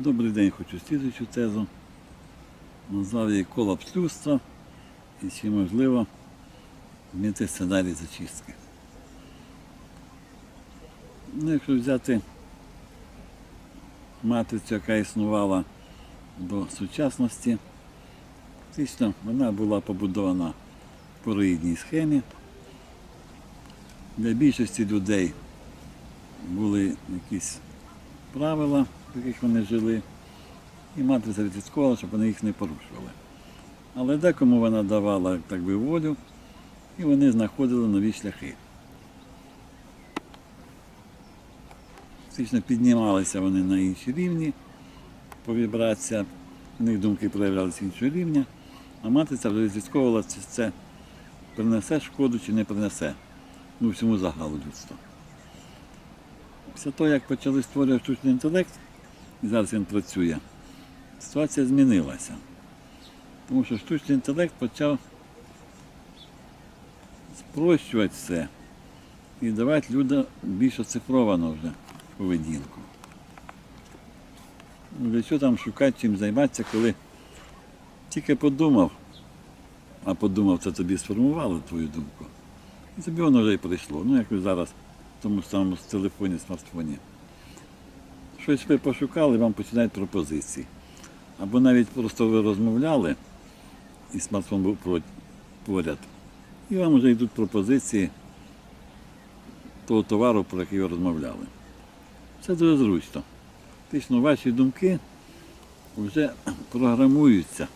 Добрий день, хочу слідуючу тезу. Назвав її колапс людства і чи можливо змінити сценарій зачистки. Ну, якщо взяти матрицю, яка існувала до сучасності, фактично вона була побудована в пороїдній схемі. Для більшості людей були якісь правила, в яких вони жили, і матриця відслідковувала, щоб вони їх не порушували. Але декому вона давала так би волю, і вони знаходили нові шляхи. Фактично піднімалися вони на інші рівні по вібраціях, в них думки проявлялися іншого рівня, а матриця вже відслідковувала, чи це принесе шкоду чи не принесе ну, всьому загалу людства. Після того, як почали створювати штучний інтелект, і зараз він працює, ситуація змінилася. Тому що штучний інтелект почав спрощувати все і давати людям більш оцифровану вже поведінку. Ну, Для чого там шукати, чим займатися, коли тільки подумав, а подумав, це тобі сформувало твою думку. І тобі воно вже і прийшло. Ну, як зараз в тому самому телефоні, смартфоні. Щось ви пошукали, вам починають пропозиції. Або навіть просто ви розмовляли, і смартфон був поряд. І вам вже йдуть пропозиції того товару, про який ви розмовляли. Це дуже зручно. Фактично, ваші думки вже програмуються.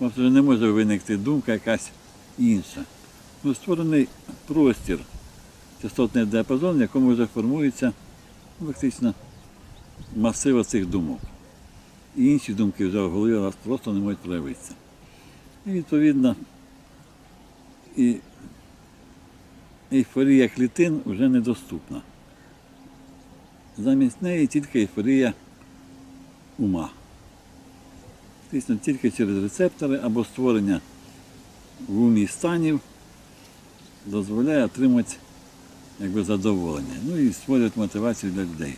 У вас вже не може виникти думка якась інша. Ну, створений простір, частотний діапазон, в якому вже формується ну, фактично масива цих думок. І інші думки вже в голові у вас просто не можуть проявитися. І відповідно і ейфорія клітин вже недоступна. Замість неї тільки ейфорія ума. Фактично тільки через рецептори або створення в умі станів дозволяє отримати якби, задоволення. Ну і створювати мотивацію для людей,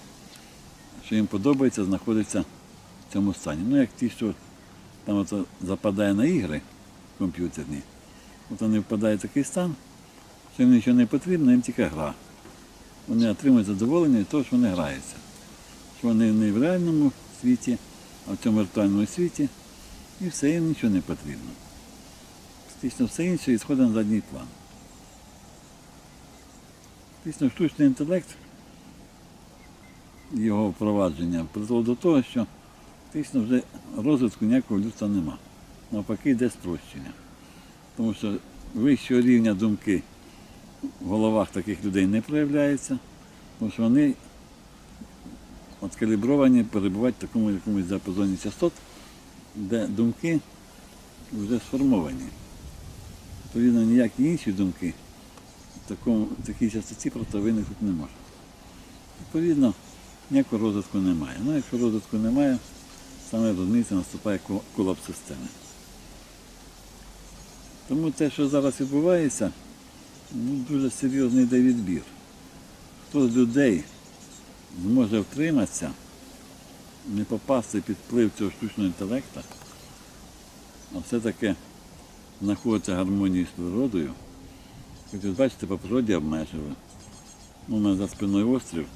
що їм подобається знаходитися в цьому стані. Ну, як ті, що там ото западає на ігри комп'ютерні, от вони впадають в такий стан, що їм нічого не потрібно, їм тільки гра. Вони отримують задоволення від того, що вони граються. Що вони не в реальному світі, а в цьому віртуальному світі, і все їм нічого не потрібно. Фактично все інше відходить на задній план. Фактично штучний інтелект, його впровадження призвело до того, що фактично вже розвитку ніякого людства нема. Навпаки, йде спрощення. Тому що вищого рівня думки в головах таких людей не проявляється, тому що вони от калібровані перебувають в такому якомусь діапазоні частот, де думки вже сформовані. Відповідно, ніякі інші думки в такому, в такій частоті просто виникнути не можуть. Відповідно, ніякого розвитку немає. Ну, якщо розвитку немає, саме розуміється, наступає ко- колапс системи. Тому те, що зараз відбувається, ну, дуже серйозний йде відбір. Хто з людей зможе втриматися, не попасти під вплив цього штучного інтелекту, а все-таки знаходиться гармонії з природою. Ви бачите, по природі обмежили. Ну, У мене за спиною острів.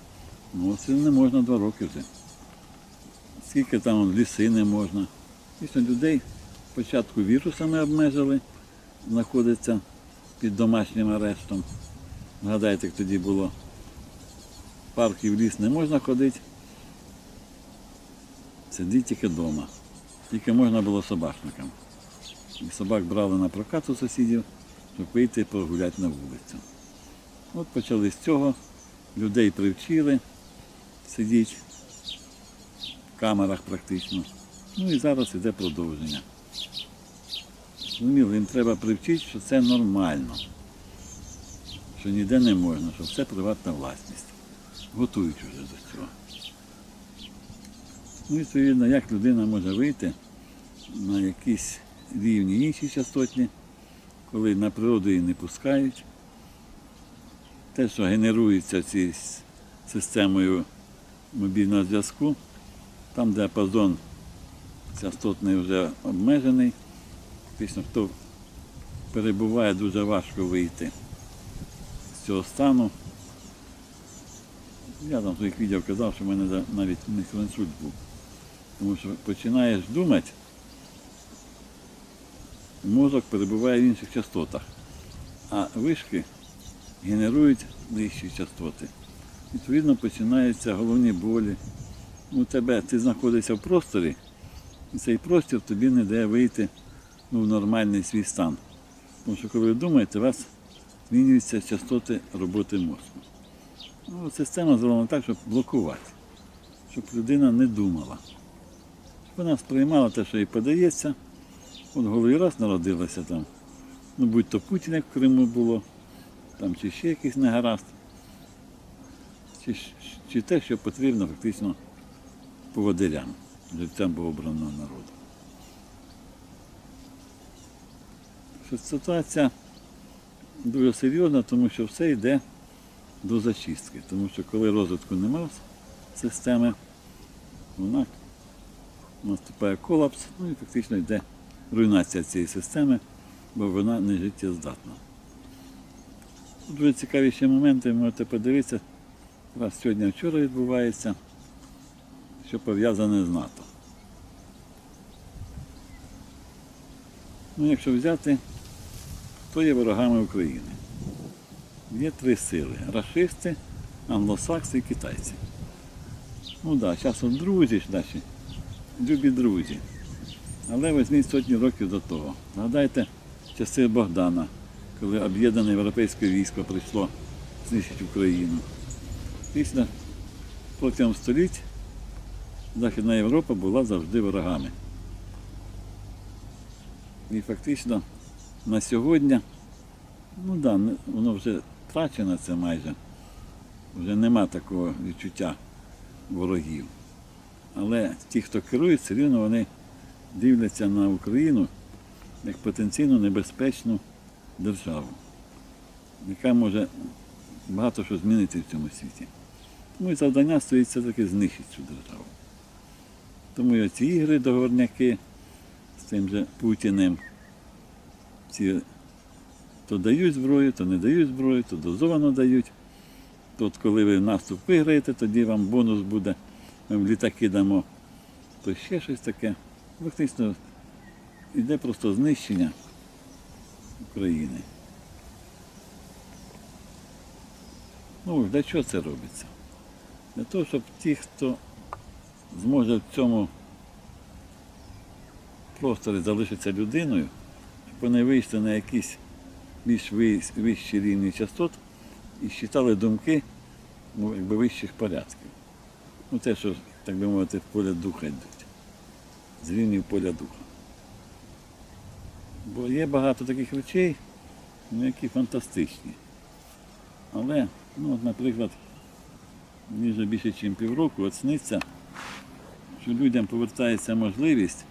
Ну, острів не можна два роки вже. Скільки там ліси не можна. Дійсно, людей спочатку вірусами обмежили, знаходиться під домашнім арештом. Згадайте, як тоді було. В парк і в ліс не можна ходити. Сидіть тільки вдома. Тільки можна було собачникам. І собак брали на прокат у сусідів, щоб вийти і прогуляти на вулицю. От почали з цього, людей привчили сидіти в камерах практично. Ну і зараз іде продовження. Зрозуміло, їм треба привчити, що це нормально, що ніде не можна, що це приватна власність. Готують вже до цього. Ну, і відповідно, як людина може вийти на якісь рівні інші частотні, коли на природу її не пускають. Те, що генерується цією системою мобільного зв'язку, Там діапазон частотний вже обмежений. Фактично, хто перебуває, дуже важко вийти з цього стану. Я там в своїх відео казав, що в мене навіть мікроінсульт був. Тому що починаєш думати, мозок перебуває в інших частотах, а вишки генерують нижчі частоти. Відповідно, починаються головні болі. У тебе ти знаходишся в просторі, і цей простір тобі не дає вийти ну, в нормальний свій стан. Тому що коли ви думаєте, у вас змінюються частоти роботи мозку. Ну, система зроблена так, щоб блокувати, щоб людина не думала. Вона сприймала те, що їй подається. От голові раз народилася там. Ну, будь то Путін, як в Криму було, там чи ще якийсь негаразд, чи, чи те, що потрібно фактично поводирям, життям богообраного народу. Ситуація дуже серйозна, тому що все йде до зачистки. Тому що коли розвитку немає системи, вона наступає колапс, ну і фактично йде руйнація цієї системи, бо вона не життєздатна. Дуже цікаві ще моменти, можете подивитися, якраз сьогодні вчора відбувається, що пов'язане з НАТО. Ну, якщо взяти, хто є ворогами України? Є три сили рашисти, англосакси і китайці. Ну так, да, часом друзі наші, любі друзі. Але візьміть сотні років до того. Згадайте часи Богдана, коли об'єднане європейське військо прийшло знищити Україну. Після протягом століть Західна Європа була завжди ворогами. І фактично на сьогодні, ну да, воно вже втрачено це майже. Вже нема такого відчуття ворогів. Але ті, хто керує, все рівно вони дивляться на Україну як потенційно небезпечну державу, яка може багато що змінити в цьому світі. Тому завдання стоїть все-таки знищити цю державу. Тому і оці ігри договорняки з тим же Путіним, ці то дають зброю, то не дають зброю, то дозовано дають. То от коли ви наступ виграєте, тоді вам бонус буде, ми літаки дамо, то ще щось таке. Фактично йде просто знищення України. Ну, для чого це робиться? Для того, щоб ті, хто зможе в цьому просторі залишитися людиною, щоб вони вийшли на якісь більш вищі рівні частот і считали думки ну, якби вищих порядків. Ну, те, що, так би мовити, в поле духа йдуть. З рівнів поля духа. Бо є багато таких речей, ну, які фантастичні. Але, ну, от, наприклад, мені вже більше, ніж півроку, от сниться, що людям повертається можливість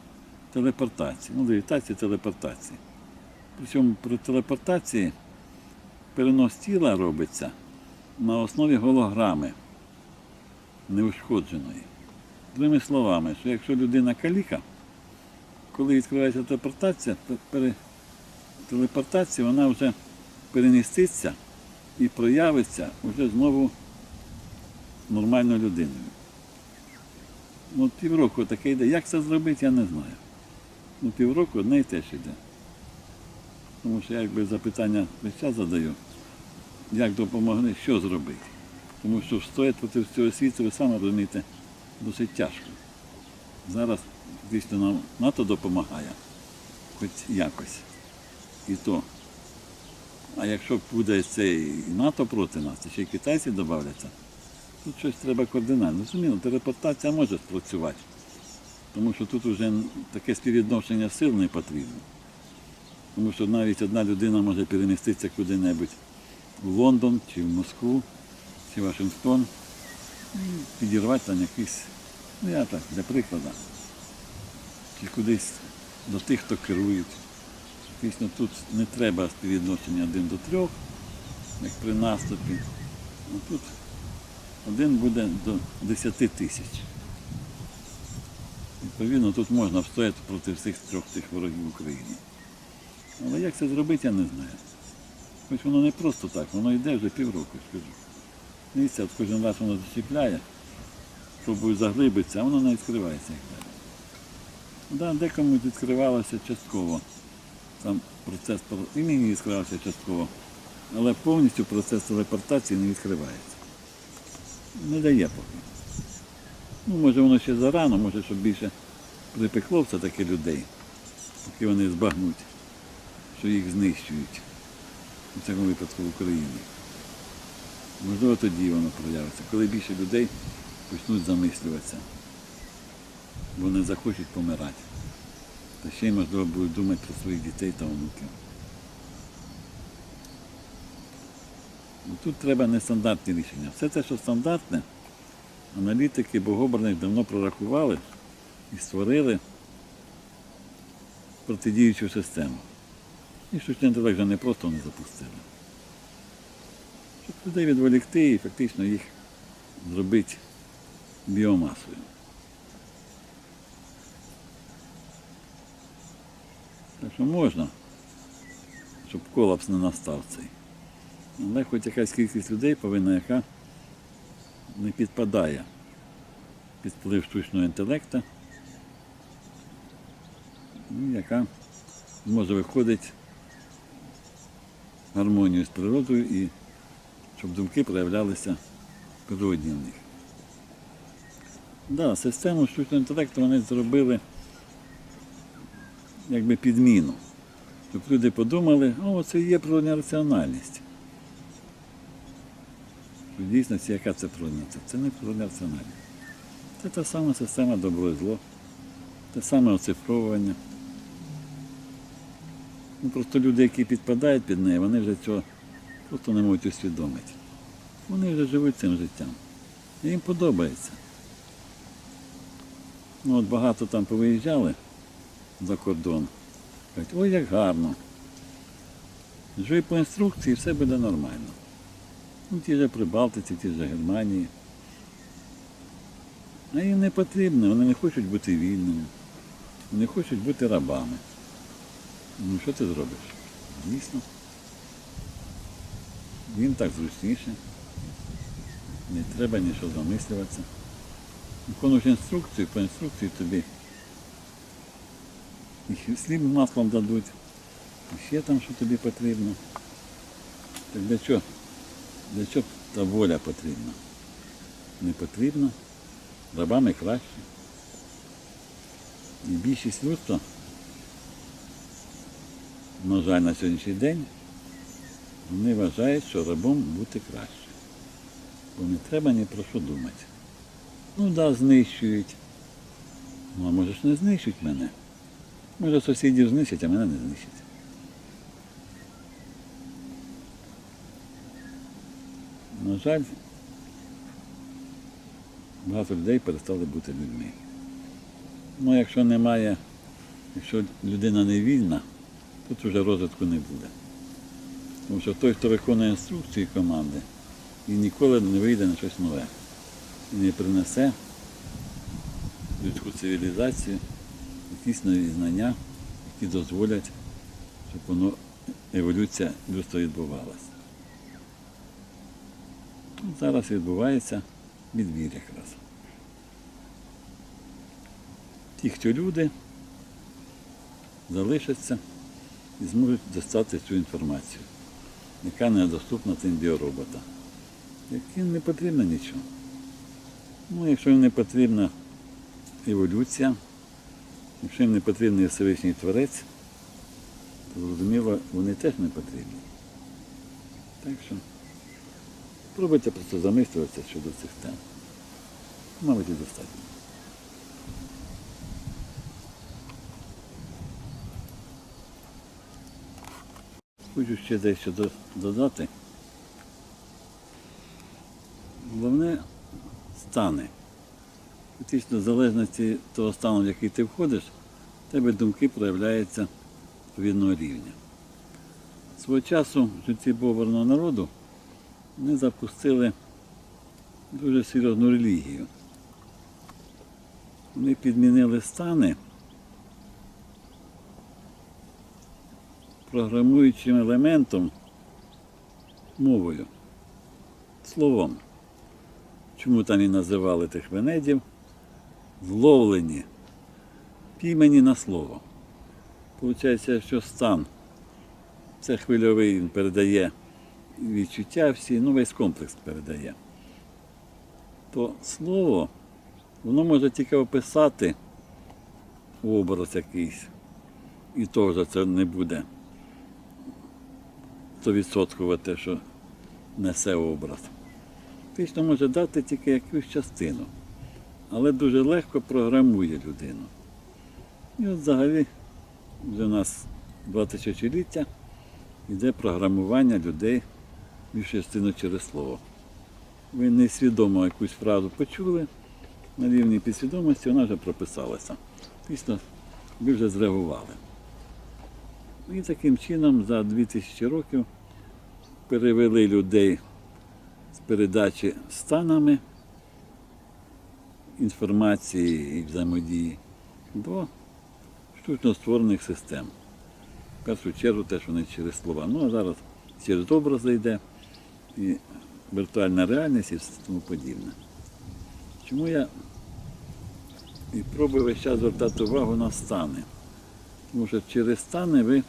телепортації, ну, левітації, телепортації. Причому при телепортації перенос тіла робиться на основі голограми неушкодженої. Другими словами, що якщо людина каліка, коли відкривається телепортація, то при телепортації вона вже переміститься і проявиться вже знову нормальною людиною. Ну, півроку таке йде. Як це зробити, я не знаю. Ну, півроку одне і те ж йде. Тому що я якби запитання весь час задаю, як допомогли, що зробити. Тому що стоять проти цього світу, ви самі розумієте, досить тяжко. Зараз дійсно нам НАТО допомагає, хоч якось. І то. А якщо буде цей НАТО проти нас, то ще й китайці додавляться, тут щось треба координально. Розуміло, телепортація може спрацювати. Тому що тут вже таке співвідношення сил не потрібно. Тому що навіть одна людина може переміститися куди-небудь в Лондон чи в Москву, чи в Вашингтон, підірвати там якийсь, ну я так, для прикладу, чи кудись до тих, хто керують. Дійсно, тут не треба співвідношення один до трьох, як при наступі. А тут один буде до 10 тисяч. Відповідно, тут можна встояти проти всіх трьох цих ворогів України. Але як це зробити, я не знаю. Хоч воно не просто так, воно йде вже півроку, скажу. Дивіться, от кожен раз воно зачіпляє, пробую заглибитися, а воно не відкривається. Да, декому відкривалося частково. Там процес і мені відкривався частково. Але повністю процес телепортації не відкривається. Не дає поки. Ну, може воно ще зарано, може, щоб більше припекло все-таки людей, поки вони збагнуть, що їх знищують у цьому випадку в Україні. Можливо, тоді воно проявиться, коли більше людей почнуть замислюватися, бо не захочуть помирати. Та ще й, можливо, будуть думати про своїх дітей та онуків. Тут треба нестандартні рішення. Все те, що стандартне, аналітики богобраних давно прорахували і створили протидіючу систему. І штучний інтелект вже не просто не запустили. Щоб людей відволікти і фактично їх зробити біомасою. Так що можна, щоб колапс не настав цей. Але хоч якась кількість людей повинна, яка не підпадає під вплив штучного інтелекту, ну, яка може виходити в гармонію з природою і щоб думки проявлялися природні в них. Да, систему штучного інтелекту вони зробили якби підміну. Щоб люди подумали, о, це є природня раціональність. В дійсності, яка це природня? Це, не природня раціональність. Це та сама система добро і зло, те саме оцифровування. Ну, просто люди, які підпадають під неї, вони вже цього просто не можуть усвідомити. Вони вже живуть цим життям. І їм подобається. Ну, от багато там повиїжджали за кордон. Кажуть, ой, як гарно. Живи по інструкції, все буде нормально. Ну, ті ж Прибалтиці, ті ж Германії. А їм не потрібно, вони не хочуть бути вільними, вони хочуть бути рабами. Ну що ти зробиш? Дійсно. Їм так зручніше. Не треба нічого замислюватися. Виконуєш інструкцію, по інструкції тобі і слід маслом дадуть, і ще там, що тобі потрібно. Так для чого? Для чого та воля потрібна? Не потрібно. Рабами краще. І більшість людства, на жаль, на сьогоднішній день, вони вважають, що рабом бути краще. Бо не треба ні про що думати. Ну так, да, знищують. Ну, а може ж не знищують мене. Може сусідів знищать, а мене не знищать. На жаль, багато людей перестали бути людьми. Ну, якщо немає, якщо людина не вільна, тут вже розвитку не буде. Тому що той, хто виконує інструкції команди, він ніколи не вийде на щось нове. І не принесе людську цивілізацію, якісь нові знання, які дозволять, щоб воно, еволюція людства відбувалася. Зараз відбувається відбір якраз. Ті, хто люди, залишаться і зможуть достати цю інформацію, яка недоступна цим біороботам, яким не потрібно нічого. Ну, якщо їм не потрібна еволюція, якщо їм не потрібний Всевишній Творець, то зрозуміло, вони теж не потрібні. Так що спробуйте просто замислюватися щодо цих тем. Мабуть, і достатньо. Хочу ще дещо додати. Головне стани. Фактично, в залежності того стану, в який ти входиш, в тебе думки проявляються відповідного рівня. Свого часу в житті боберного народу вони запустили дуже серйозну релігію. Вони підмінили стани програмуючим елементом мовою, словом. Чому там і називали тих венедів? Зловлені, піймані на слово. Получається, що стан це хвильовий, він передає відчуття всі, ну весь комплекс передає. То слово, воно може тільки описати образ якийсь. І вже це не буде 100% те, що несе образ. Фактично може дати тільки якусь частину, але дуже легко програмує людину. І от взагалі вже у нас два тисячоліття йде програмування людей більш частину через слово. Ви несвідомо якусь фразу почули, на рівні підсвідомості вона вже прописалася. Після ви вже зреагували. І таким чином за 2000 років перевели людей з передачі станами інформації і взаємодії до штучно створених систем. В першу чергу те, що вони через слова. Ну а зараз через образи йде і віртуальна реальність і тому подібне. Чому я і пробую весь час звертати увагу на стани? Тому що через стани ви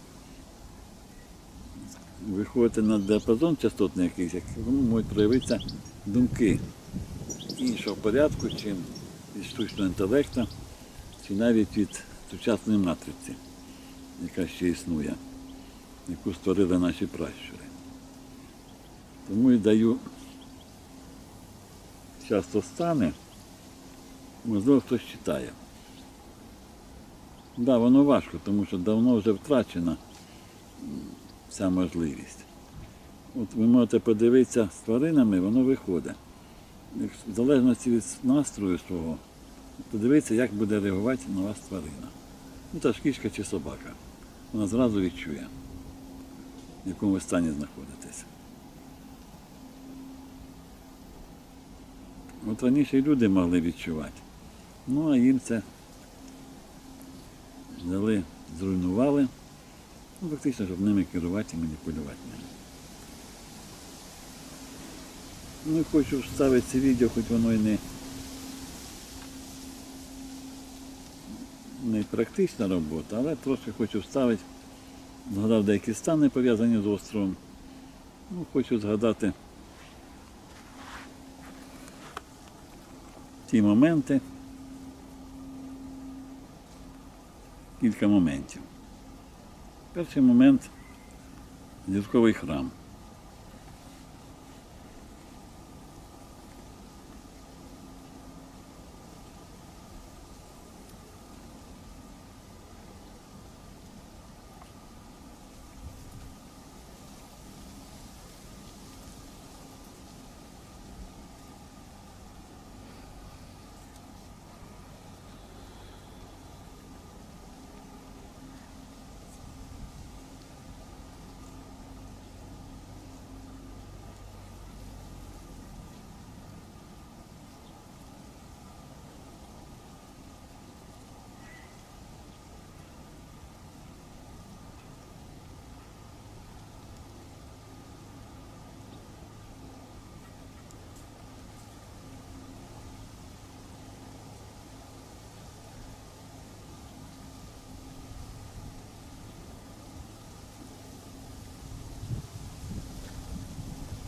виходите на діапазон частотний якийсь, якому можуть проявитися думки іншого порядку, чим від штучного інтелекту, чи навіть від сучасної матриці, яка ще існує, яку створили наші пращури. Тому і даю часто стани, можливо, хтось читає. Так, да, воно важко, тому що давно вже втрачена ця можливість. От ви можете подивитися з тваринами, воно виходить. В залежності від настрою свого, подивитися, як буде реагувати на вас тварина. Ну, та ж кішка чи собака. Вона зразу відчує, в якому ви стані знаходитесь. От раніше і люди могли відчувати. Ну, а їм це взяли, зруйнували, ну, фактично, щоб ними керувати і маніпулювати ними. Ну, хочу вставити це відео, хоч воно і не, не практична робота, але трошки хочу вставити. Згадав деякі стани пов'язані з островом. Ну, хочу згадати ті моменти, кілька моментів. Перший момент зірковий храм.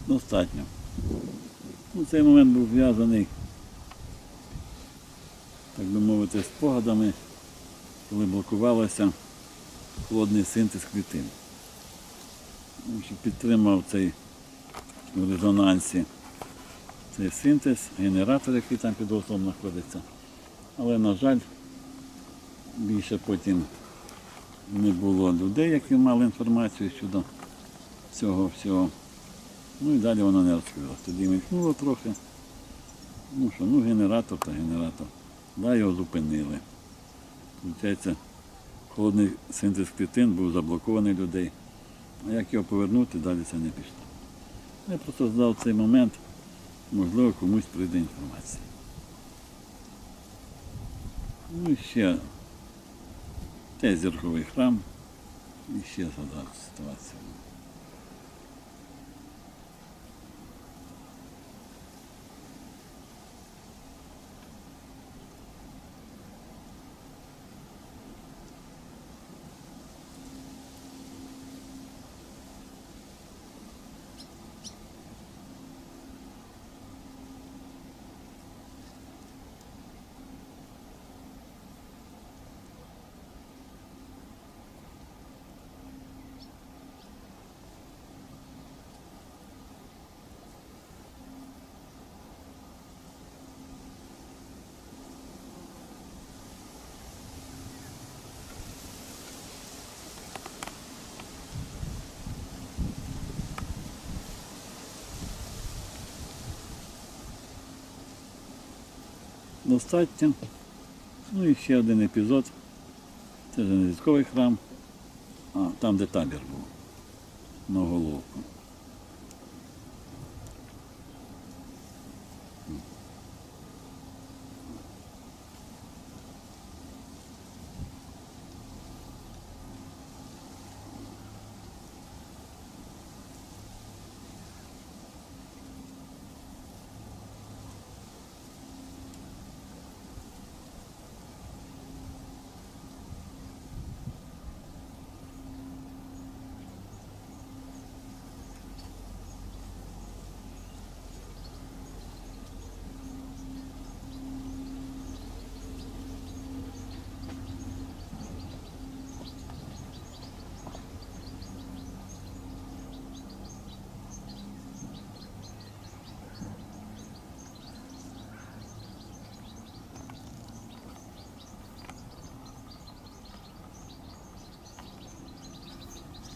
Достатньо. Ну, цей момент був зв'язаний, так би мовити, з спогадами, коли блокувалося холодний синтез клітин. Ну, Підтримав цей в резонансі цей синтез, генератор, який там під ослом знаходиться. Але, на жаль, більше потім не було людей, які мали інформацію щодо цього всього. Ну і далі воно не розкрилося. Тоді мількнуло трохи. Ну що, ну генератор та генератор. Да, його зупинили. Получається, холодний синтез клітин був заблокований людей. А як його повернути, далі це не пішло. Я просто здав цей момент, можливо, комусь прийде інформація. Ну і ще те зірковий храм. І ще згадав ситуацію. Достатньо. Ну і ще один епізод. Це не військовий храм, а там, де табір був. На головку.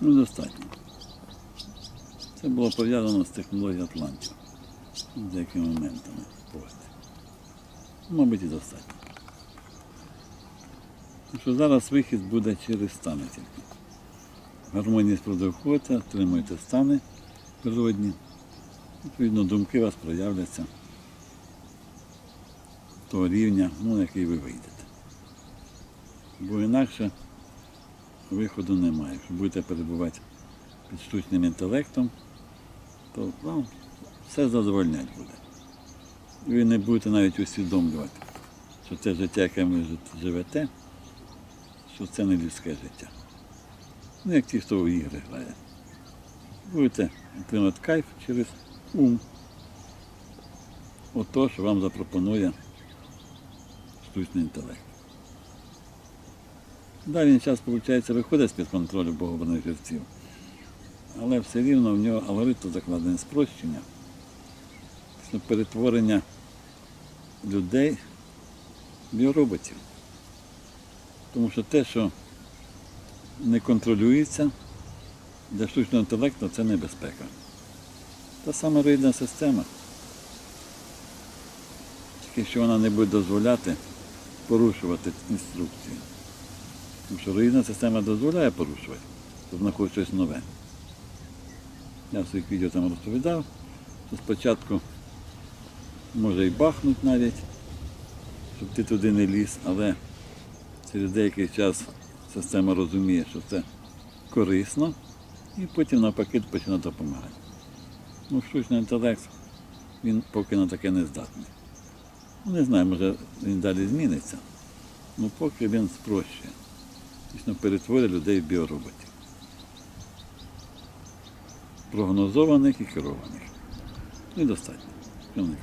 Ну, достатньо. Це було пов'язано з технологією Атлантів. З деякими моментами. Мабуть, і достатньо. Що зараз вихід буде через стани тільки. Гармонія спродовходите, отримуєте стани природні. Відповідно, думки у вас проявляться того рівня, ну, на який ви вийдете. Бо інакше виходу немає. Якщо будете перебувати під штучним інтелектом, то вам все задовольнять буде. І ви не будете навіть усвідомлювати, що це життя, яке ви живете, що це не людське життя. Ну, як ті, хто в ігри грає. Будете отримати кайф через ум. Ото, що вам запропонує штучний інтелект. Далі він час, виходить, виходить з-під контролю богобраних жерців. Але все рівно в нього алгоритм закладений спрощення, перетворення людей в біороботів. Тому що те, що не контролюється, для штучного інтелекту це небезпека. Та сама рейдна система. Тільки що вона не буде дозволяти порушувати інструкції. Тому що релігійна система дозволяє порушувати, то знаходить щось нове. Я в своїх відео там розповідав, що спочатку може і бахнуть навіть, щоб ти туди не ліз, але через деякий час система розуміє, що це корисно, і потім навпаки почне допомагати. Ну, штучний інтелект, він поки на таке не здатний. Ну, не знаю, може він далі зміниться, але поки він спрощує. Дійсно перетворює людей в біороботів. Прогнозованих і керованих. Ну і достатньо. Не.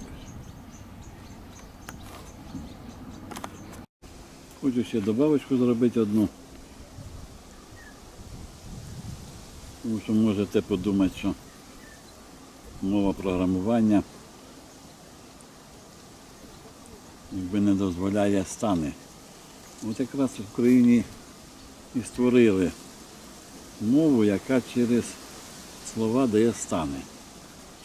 Хочу ще добавочку зробити одну. Тому що можете подумати, що мова програмування якби не дозволяє стани. От якраз в Україні і створили мову, яка через слова дає стани.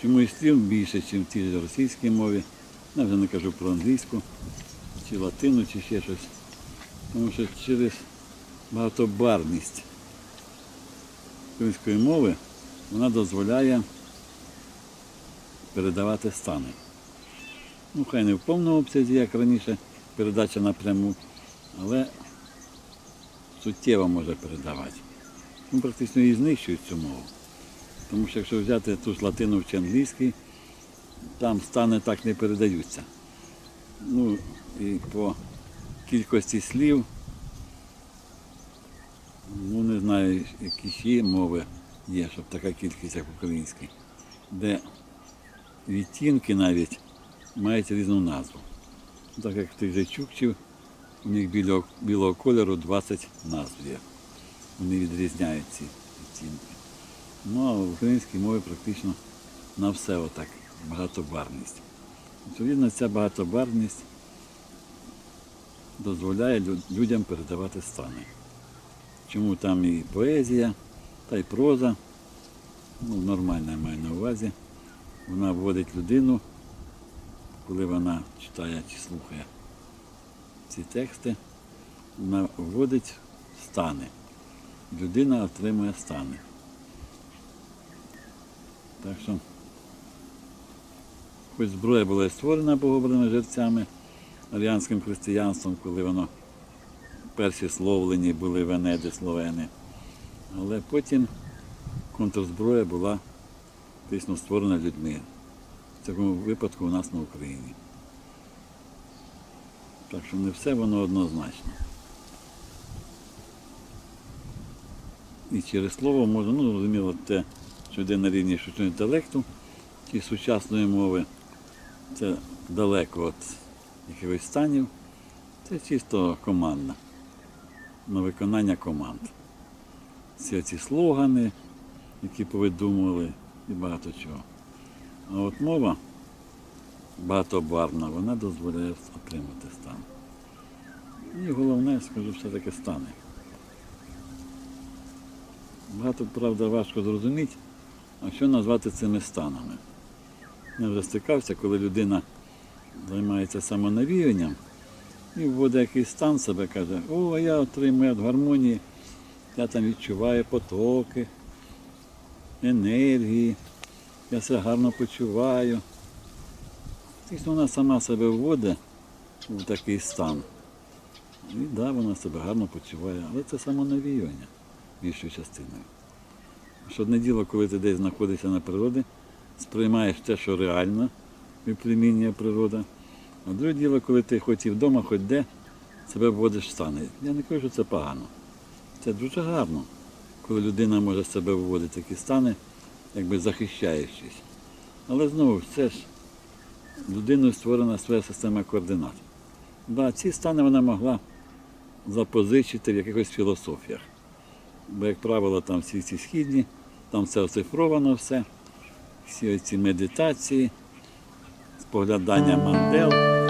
Чому і слів більше, ніж в тій російській мові. Я вже не кажу про англійську, чи латину, чи ще щось. Тому що через багатобарність української мови вона дозволяє передавати стани. Ну, хай не в повному обсязі, як раніше, передача напряму, але суттєво може передавати. Ну, практично її знищують цю мову. Тому що якщо взяти ту ж латину чи англійський, там стани так не передаються. Ну і по кількості слів, ну не знаю, які ще мови є, щоб така кількість, як українській, де відтінки навіть мають різну назву. Так як тих же чукчів, у них білого, білого кольору 20 назв. Вони відрізняють ці відтінки. Ну а в українській мові практично на все отак багатобарність. Відповідно, ця багатобарність дозволяє людям передавати стани. Чому там і поезія, та й проза, ну, нормальна я маю на увазі, вона вводить людину, коли вона читає чи слухає ці тексти, вона вводить стани. Людина отримує стани. Так що, хоч зброя була і створена богобраними жерцями, аріанським християнством, коли воно перші словлені були венеди, словени. Але потім контрзброя була фактично створена людьми. В цьому випадку у нас на Україні. Так що не все воно однозначно. І через слово можна, ну зрозуміло, те, що йде на рівні штучного інтелекту чи сучасної мови, це далеко від якихось станів. Це чисто командна, на виконання команд. Всі ці слогани, які повидумували, і багато чого. А от мова багатобарвна, вона дозволяє отримати стан. І головне, скажу, все-таки стани. Багато, правда, важко зрозуміти, а що назвати цими станами. Я вже стикався, коли людина займається самонавіянням і вводить якийсь стан себе, каже, о, я отримую від гармонії, я там відчуваю потоки, енергії, я себе гарно почуваю. Звісно, вона сама себе вводить в такий стан. І так, да, вона себе гарно почуває, але це самонавіювання більшою частиною. Що одне діло, коли ти десь знаходишся на природі, сприймаєш те, що реально виплемінює природа. А друге діло, коли ти хоч і вдома, хоч де, себе вводиш в стани. Я не кажу, що це погано. Це дуже гарно, коли людина може себе вводити в такі стани, якби захищаючись. Але знову це ж людиною створена своя система координат. Да, ці стани вона могла запозичити в якихось філософіях. Бо, як правило, там всі ці східні, там все оцифровано все, всі ці медитації, споглядання мандел.